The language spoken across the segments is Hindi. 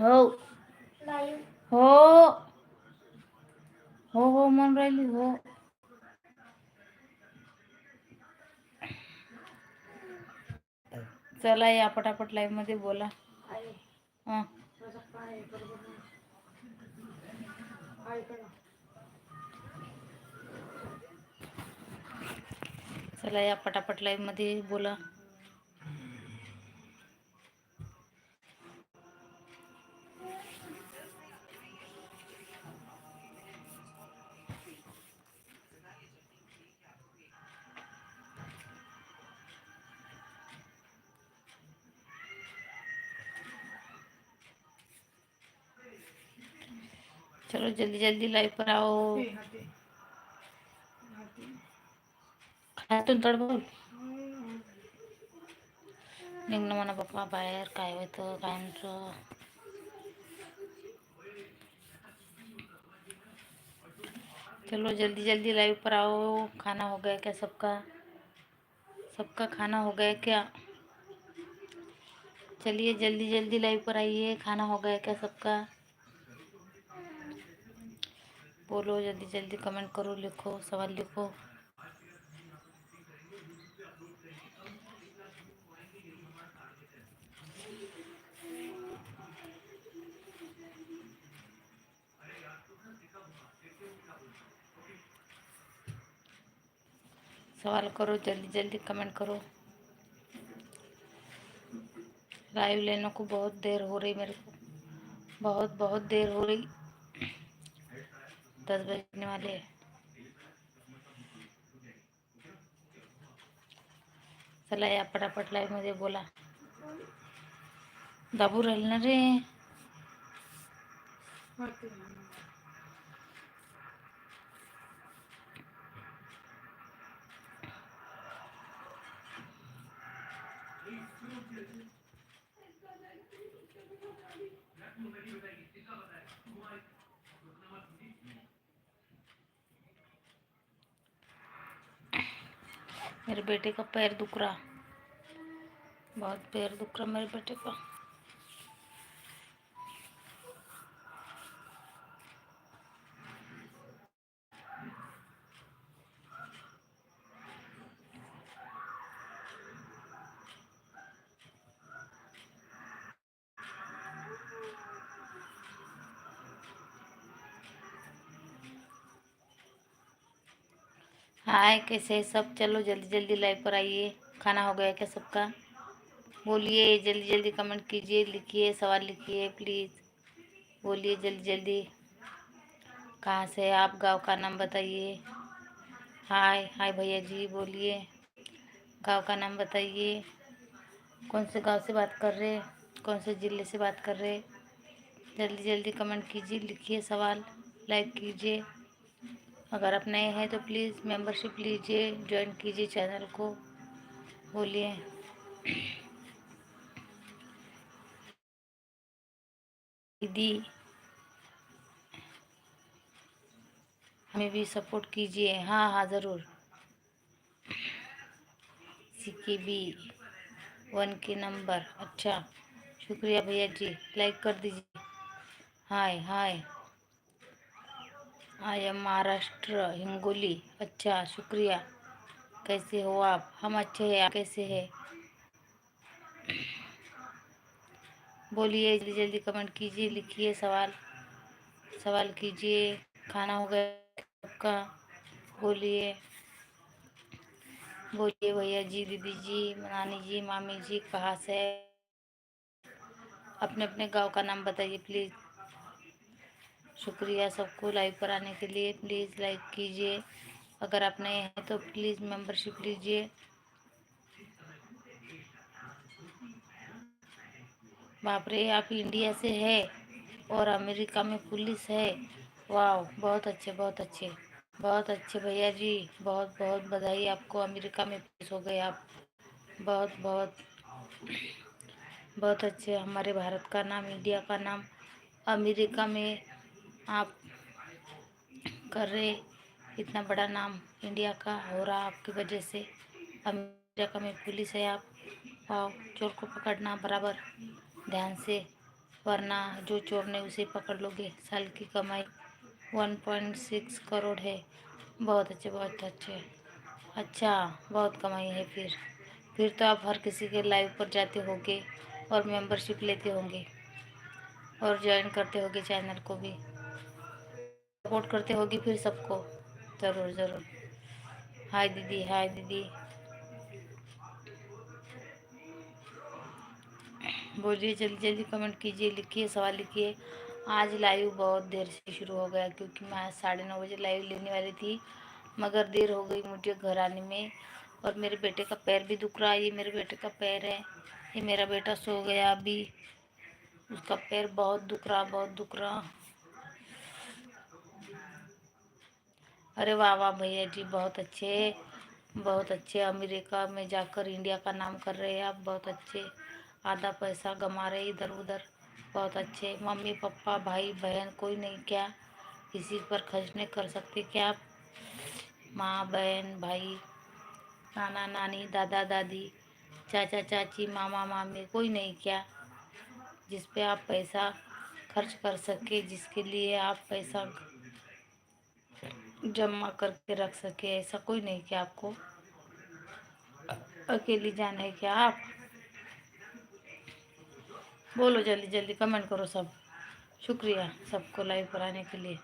हो. हो. हो हो म्हणून राहिली हो. चला या पटापट लाईव्हमध्ये बोला. हं. चला या पटापट लाईव्हमध्ये बोला. चलो जल्दी जल्दी लाइव पर आओ। खायतून तडबड? निघणं म्हणा पप्पा बाहेर काय होतं काय नव्हतं चलो जल्दी जल्दी लाइव पर आओ। खाना हो गया क्या सबका? सबका खाना हो गया क्या? चलिए जल्दी जल्दी लाइव पर आइए। खाना हो गया क्या सबका? बोलो, जल्दी जल्दी कमेंट करो, लिखो, सवाल लिखो। सवाल करो, जल्दी जल्दी कमेंट करो। लाइव लेने को बहुत देर हो रही मेरे को। बहुत बहुत देर हो रही। दस बजने वाले हैं चला या पटापट लाईव्हमध्ये बोला. दाबू राहील ना रे? मेरे बेटे का पैर दुख रहा। बहुत पैर दुख रहा मेरे बेटे का। हाय कैसे है सब? चलो जल्दी जल्दी लाइव पर आइए। खाना हो गया क्या सबका? बोलिए, जल्दी जल्दी कमेंट कीजिए, लिखिए, सवाल लिखिए प्लीज़ बोलिए जल्दी जल्दी। कहाँ से आप? गाँव का नाम बताइए। हाय हाय भैया जी, बोलिए। गाँव का नाम बताइए। कौन से गाँव से बात कर रहे? कौन से ज़िले से बात कर रहे? जल्दी जल्दी कमेंट कीजिए, लिखिए सवाल लाइक कीजिए। अगर आप नए हैं तो प्लीज़ मेंबरशिप लीजिए ज्वाइन कीजिए चैनल को। बोलिए। दीदी, हमें भी सपोर्ट कीजिए। हाँ हाँ ज़रूर। सिक्की बी वन के नंबर। अच्छा शुक्रिया भैया जी। लाइक कर दीजिए। Hi hi. I am Maharashtra, Hingoli अच्छा शुक्रिया। कैसे हो आप? हम अच्छे हैं, आप कैसे हैं? बोलिए, जल्दी जल्दी कमेंट कीजिए, लिखिए सवाल। सवाल कीजिए, खाना हो गया आपका बोलिए। बोलिए, भैया जी, दीदी जी, नानी जी, मामी जी, कहाँ से? अपने अपने गाँव का नाम बताइए प्लीज़ शुक्रिया सबको लाइव पर आने के लिए। प्लीज़ लाइक कीजिए। अगर आप नए हैं तो प्लीज़ मेंबरशिप लीजिए। बाप रे, आप इंडिया से है और अमेरिका में पुलिस है। वाह बहुत अच्छे बहुत अच्छे। बहुत अच्छे भैया जी। बहुत बहुत बधाई आपको। अमेरिका में पुलिस हो गए आप। बहुत बहुत। बहुत अच्छे। हमारे भारत का नाम, इंडिया का नाम अमेरिका में आप कर रहे इतना बड़ा नाम इंडिया का हो रहा आपकी वजह से। अमेरिका में पुलिस है आप। और चोर को पकड़ना बराबर। ध्यान से, वरना जो चोर ने उसे पकड़ लोगे, साल की कमाई 1.6 करोड़ है। बहुत अच्छे बहुत अच्छे। अच्छा बहुत कमाई है फिर। फिर तो आप हर किसी के लाइव पर जाते होंगे और मेंबरशिप लेते होंगे और ज्वाइन करते होंगे चैनल को भी। सपोर्ट करते होगी फिर सबको। ज़रूर ज़रूर। हाय दीदी हाय दीदी। बोलिए, जल्दी जल्दी कमेंट कीजिए, लिखिए, सवाल लिखिए। आज लाइव बहुत देर से शुरू हो गया क्योंकि मैं आज साढ़े नौ बजे लाइव लेने वाली थी, मगर देर हो गई मुझे घर आने में। और मेरे बेटे का पैर भी दुख रहा है, ये मेरे बेटे का पैर है। ये मेरा बेटा सो गया अभी। उसका पैर बहुत दुख रहा, बहुत दुख रहा। अरे वाह वाह भैया जी, बहुत अच्छे बहुत अच्छे। अमेरिका में जाकर इंडिया का नाम कर रहे हैं आप, बहुत अच्छे। आधा पैसा गमा रहे इधर उधर, बहुत अच्छे। मम्मी पापा भाई, बहन, कोई नहीं, क्या किसी पर खर्च नहीं कर सकते क्या आप? माँ, बहन, भाई, नाना, नानी, दादा, दादी, चाचा, चाची, मामा, मामी, कोई नहीं क्या? जिस पे आप पैसा खर्च कर सके, जिसके लिए आप पैसा जमा करके रख सके, ऐसा कोई नहीं क्या आपको अकेली जाना है क्या आप? बोलो जल्दी जल्दी कमेंट करो सब। शुक्रिया सबको लाइव पर आने के लिए।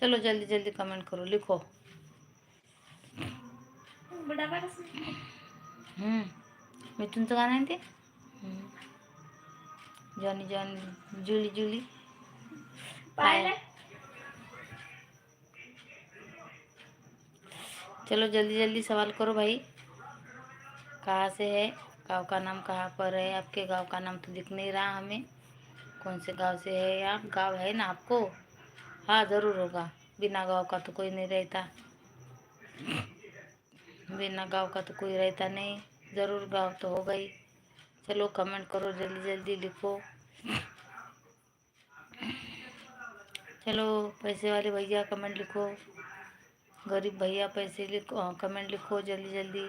चलो जल्दी जल्दी कमेंट करो, लिखो। हम्म मिथुनचं गाणं आहे ते जॉनी जॉनी, जुली जुली। चलो, जल्दी जल्दी सवाल करो भाई। कहाँ से है? गाँव का नाम कहाँ पर है? आपके गाँव का नाम तो दिख नहीं रहा हमें। कौन से गाँव से है आप गाँव है ना आपको? हाँ ज़रूर होगा। बिना गाँव का तो कोई नहीं रहता। बिना गाँव का तो कोई रहता नहीं। ज़रूर गाँव तो होगा ही। चलो कमेंट करो, जल्दी जल्दी लिखो। चलो, पैसे वाले भैया कमेंट लिखो। गरीब भैया पैसे लिखो कमेंट लिखो जल्दी जल्दी।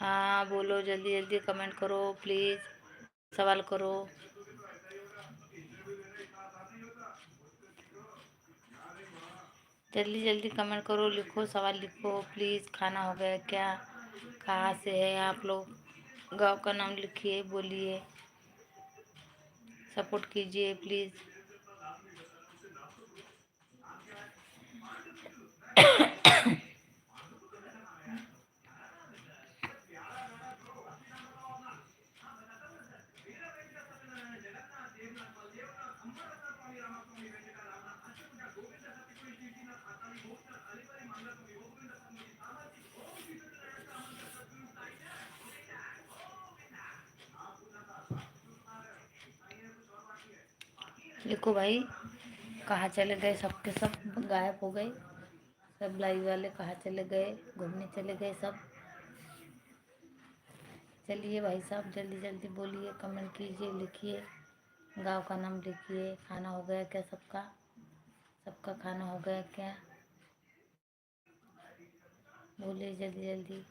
हाँ बोलो, जल्दी जल्दी कमेंट करो प्लीज़ सवाल करो। जल्दी जल्दी कमेंट करो, लिखो, सवाल लिखो प्लीज़ खाना हो गया क्या? कहाँ से है आप लोग? गाँव का नाम लिखिए, बोलिए। सपोर्ट कीजिए प्लीज़ देखो भाई, कहाँ चले गए सबके सब? गायब हो गए। सब लाइव वाले कहाँ चले गए? घूमने चले गए सब। चलिए भाई साहब, जल्दी जल्दी बोलिए कमेंट कीजिए, लिखिए। गाँव का नाम लिखिए। खाना हो गया क्या सबका? सबका खाना हो गया क्या? बोलिए जल्दी जल्दी।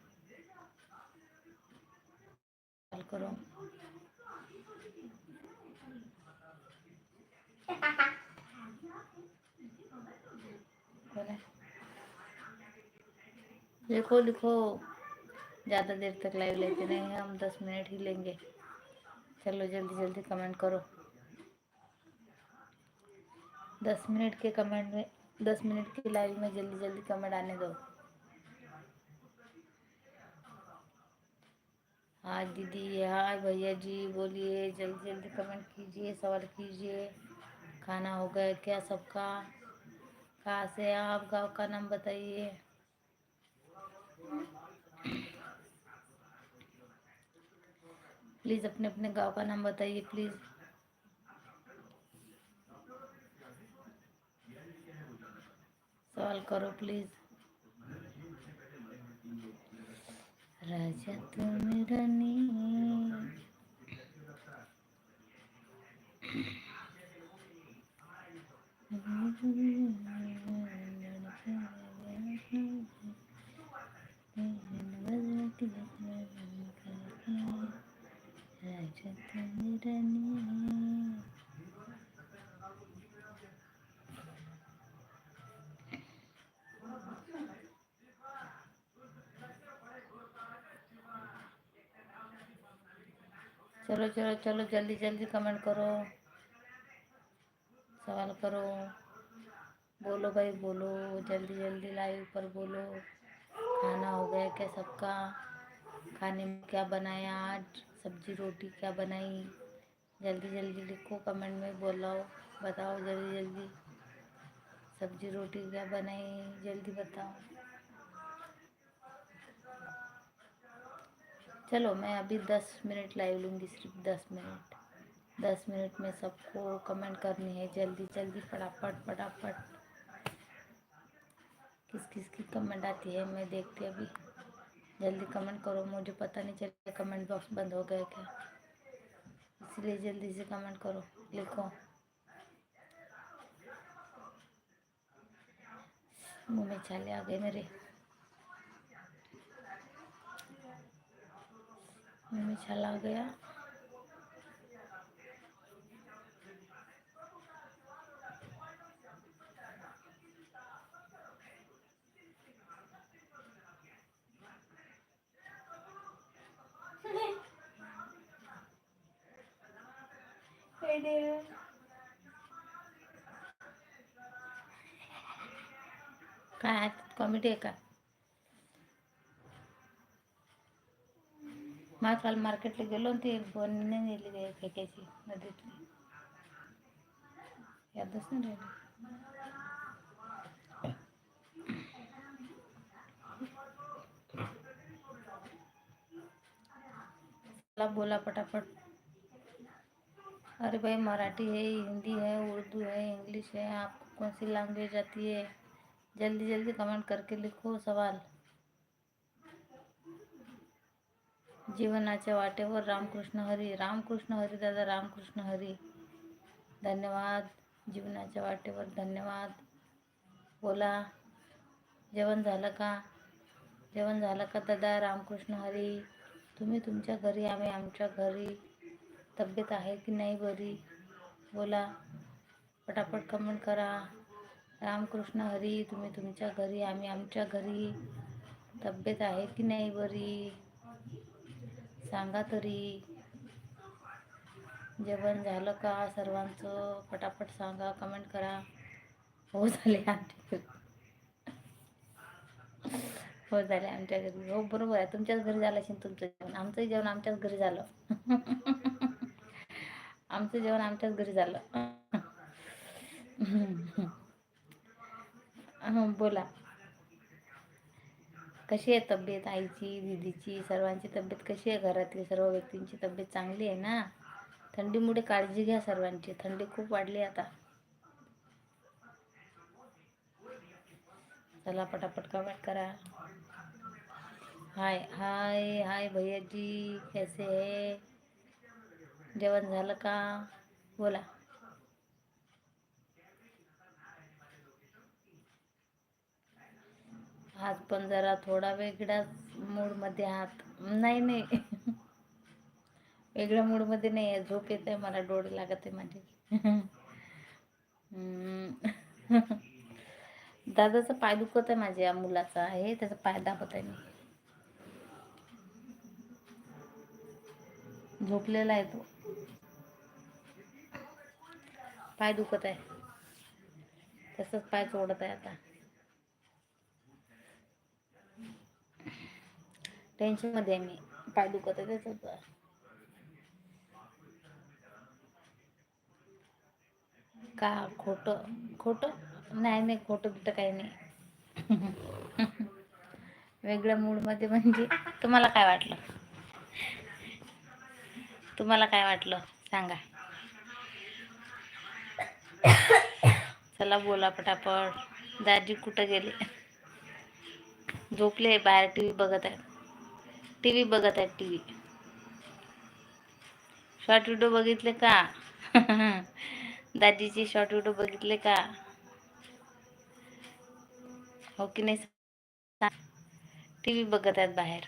करो। लिखो लिखो। ज़्यादा देर तक लाइव लेते रहेंगे हम, दस मिनट ही लेंगे। चलो, जल्दी जल्दी कमेंट करो। दस मिनट के कमेंट में, दस मिनट की लाइव में जल्दी जल्दी कमेंट आने दो। हाँ दीदी हाँ भैया जी, बोलिए, जल्दी जल्दी कमेंट कीजिए, सवाल कीजिए। खाना हो गया क्या सबका कहाँ से आप? गाँव का नाम बताइए। प्लीज़ अपने अपने गाँव का नाम बताइए, प्लीज़। सवाल करो, प्लीज़। राजा त्याच्यात निराणी चलो चलो चलो जल्दी जल्दी कमेंट करो सवाल करो बोलो भाई बोलो, जल्दी जल्दी लाइव पर बोलो। खाना हो गया क्या सबका? खाने में क्या बनाया आज? सब्ज़ी रोटी क्या बनाई? जल्दी जल्दी लिखो, कमेंट में बोलाओ, बताओ जल्दी जल्दी। सब्ज़ी रोटी क्या बनाई? जल्दी बताओ। चलो, मैं अभी दस मिनट लाइव लूँगी, सिर्फ़ दस मिनट। दस मिनट में सबको कमेंट करनी है, जल्दी जल्दी, फटाफट फटाफट। किस किस की कमेंट आती है, मैं देखती अभी। जल्दी कमेंट करो, मुझे पता नहीं चला कमेंट बॉक्स बंद हो गया क्या? इसलिए जल्दी से कमेंट करो, लिखो। मुँह में छाले आ गए मेरे। मुँह में छाला आ गया। काय कॉमेडी आहे का? मला काल मार्केटला गेलो ते ती नेली काय फेकायची नदीतली यादच नाही राहिली. बोला पटापट. अरे भाई, मराठी है, हिंदी है, उर्दू है, इंग्लिश है, आपको कौन सी लैंग्वेज आती है? जल्दी जल्दी कमेंट करके लिखो सवाल। जीवनाच्या वाटेवर रामकृष्ण हरी। रामकृष्ण हरी, दादा, रामकृष्ण हरी। धन्यवाद। जीवनाच्या वाटेवर धन्यवाद। बोला झालं का? झालं का दादा? रामकृष्ण हरी। तुम्ही तुमच्या घरी, आम्ही आमच्या घरी। तब्येत आहे की नाही बरी? बोला. पटापट कमेंट करा. रामकृष्ण हरी तुम्ही तुमच्या घरी आम्ही आमच्या घरी. तब्येत आहे की नाही बरी? सांगा तरी. जेवण झालं का सर्वांचं? पटापट सांगा कमेंट करा. हो झाले आमच्या घरी. हो झाले आमच्या घरी. हो बरोबर आहे. तुमच्याच घरी झालं असेल तुमचं जेवण. आमचंही जेवण आमच्याच घरी झालं. आमचं जेवण आमच्याच घरी झालं. बोला. कशी आहे तब्येत आईची दीदीची सर्वांची तब्येत कशी आहे घरातली? सर्व व्यक्तींची तब्येत चांगली आहे ना? थंडीमुळे काळजी घ्या सर्वांची. थंडी खूप वाढली आता. चला पटापट कमेंट करा. हाय हाय हाय भैया जी कैसे है? जेवण झालं का? बोला. आज पण जरा थोडा वेगळाच मूडमध्ये आहात. नाही नाही. वेगळ्या मूडमध्ये नाही आहे. झोप येत आहे. मला डोळे लागत आहे माझे. दादाचा पाय दुखत आहे माझ्या मुलाचा. आहे त्याचा पाय दाबत आहे मी. झोपलेला आहे तो. पाय दुखत आहे. तसंच पाय चोडत आहे आता. टेन्शनमध्ये आहे मी. पाय दुखत आहे त्याच का खोटं? खोटं? नाही नाही खोटं बिटं काही नाही. वेगळ्या मूडमध्ये म्हणजे तुम्हाला काय वाटलं? तुम्हाला काय वाटलं? सांगा. चला बोला पटापट. दाजी कुठं गेले? झोपले बाहेर टी व्ही बघत आहेत. टी व्ही बघत आहेत टी व्ही शॉर्ट व्हिडिओ बघितले का? दाजीचे शॉर्ट व्हिडिओ बघितले का? हो की नाही? टी व्ही बघत आहेत बाहेर.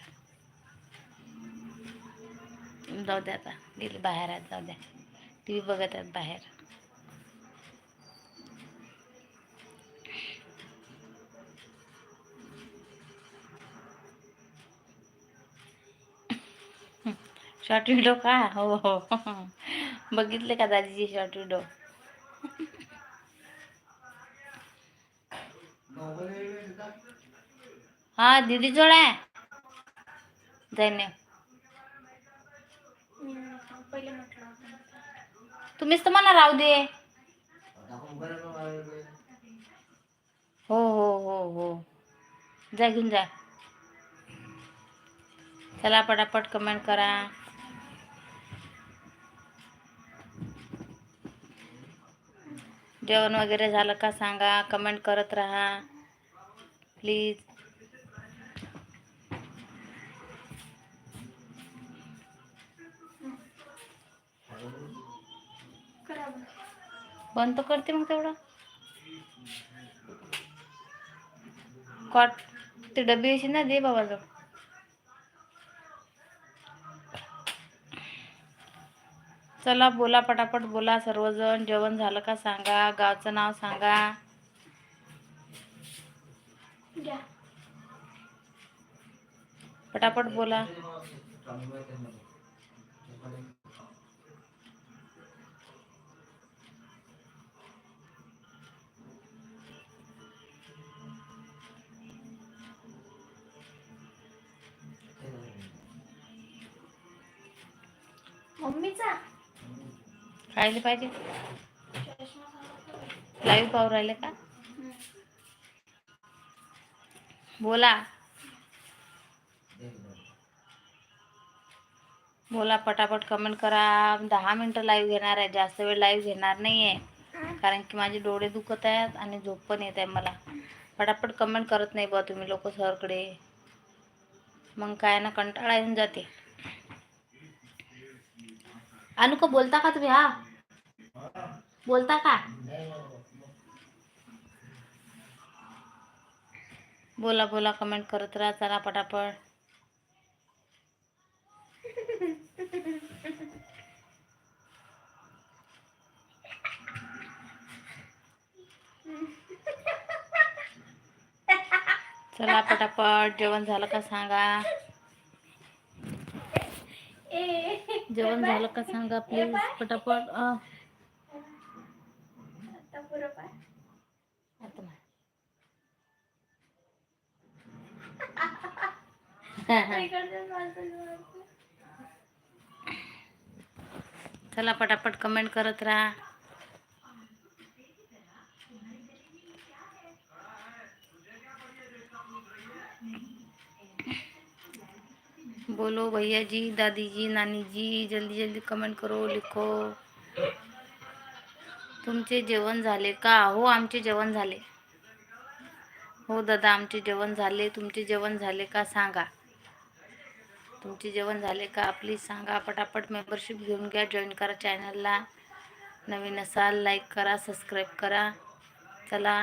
जाऊ द्या आता. गेले बाहेर आहेत जाऊ द्या टी व्ही बघत आहेत बाहेर. शॉर्ट व्हिडिओ का? हो हो. बघितले का दादीची शॉर्ट व्हिडिओ? हा दीदी जोडा धन्य तुम्हीच तर मला राहू दे. हो हो हो हो. जा घेऊन जा. चला पटापट कमेंट करा. जेवण वगैरे झालं का सांगा? कमेंट करत राहा. प्लीज़ बंद तर करते मग तेवढं. कॉट ते डबी ना दे बाबा चला बोला पटापट बोला. सर्वजण जेवण झालं का सांगा? गावचं नाव सांगा. पटापट बोला. मम्मीचा? खायला पाहिजे? लाईव्ह पाहू राहिले का? बोला. बोला पटापट कमेंट करा. दहा मिनटं लाईव्ह घेणार आहे. जास्त वेळ लाईव्ह घेणार नाही आहे कारण की माझे डोळे दुखत आहेत आणि झोप पण येत आहे मला. पटापट कमेंट करत नाही बा तुम्ही लोक सरकडे. मग काय ना कंटाळा येऊन जाते. अनुका बोलता का तुम्ही? हा. बोलता का? बोला बोला कमेंट करत राहा चला पटापट. चला पटापट जेवण झालं का सांगा? जेवण झालं का सांगा प्लीज पटापट चला, पटापट कमेंट करत बोलो भैया जी, दादी जी, नानी जी जल्दी जल्दी कमेंट करो, लिखो। तुमचे जेवण झाले का? हो आमचे जेवण झाले. हो दादा आमचे जेवण झाले. तुमचे जेवण झाले का? सांगा. तुमचे जेवण झाले का? प्लीज सांगा. पटापट मेंबरशिप घेऊन घ्या. जॉईन करा चॅनलला नवीन असाल लाईक करा सबस्क्राईब करा. चला.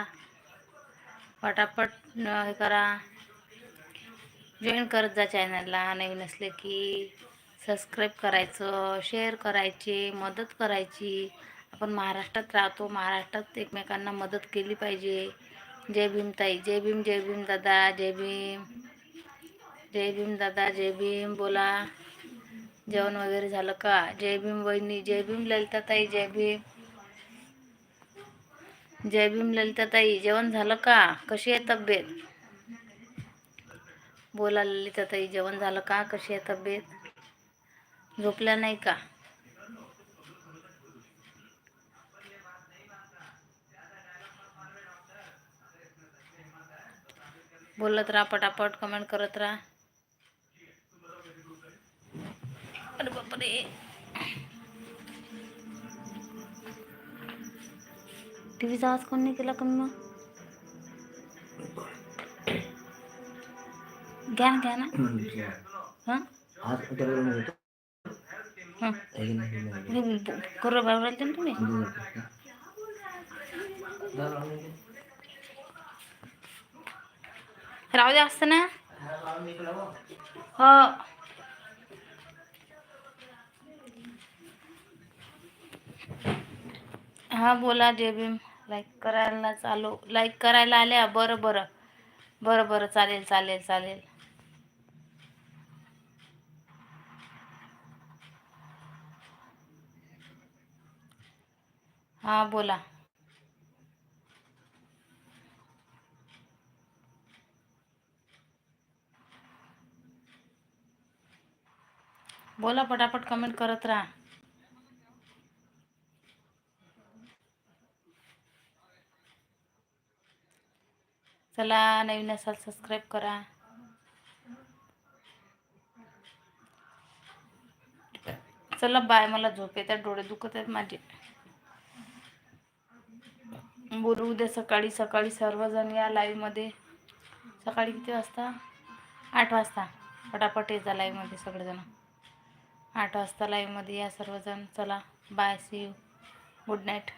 पटापट हे करा. जॉईन करत जा चॅनलला नवीन असले की सबस्क्राईब करायचं शेअर करायचे मदत करायची. आपण महाराष्ट्रात राहतो महाराष्ट्रात एकमेकांना मदत केली पाहिजे. जय भीमताई जय भीम जय भीम दादा जय भीम. जय भीम दादा जय भीम बोला. जेवण वगैरे झालं का? जय भीम वहिनी जय भीम ललिताताई जय भीम. जय भीम ललिताताई जेवण झालं का? कशी आहे तब्येत? बोला ललिताताई जेवण झालं का? कशी आहे तब्येत? झोपल्या नाही का? बोलत राहा पटापट कमेंट करत राहा अरे बापरे टीव्हीचा आवाज़ कोण नाही केला कमी मग घ्या ना घ्या ना हाँ हाँ करू बाबा तुम्ही राहू दे असतं ना. हो. हां बोला जे जेबीम लाईक करायला चालू लाईक करायला आल्या? बरं बरं. बरं बरं. चालेल चालेल चालेल. हां बोला. बोला पटापट कमेंट करत राहा. चला नवीन असाल सबस्क्राईब करा. चला बाय मला झोप येतात डोळे दुखत आहेत माझे. बोलू उद्या सकाळी सकाळी सर्वजण या लाईव्हमध्ये सकाळी किती वाजता? आठ वाजता. पटापट येजा लाईव्हमध्ये सगळेजण. आठ वाजता लाईव्हमध्ये या सर्वजण. चला bye see you good night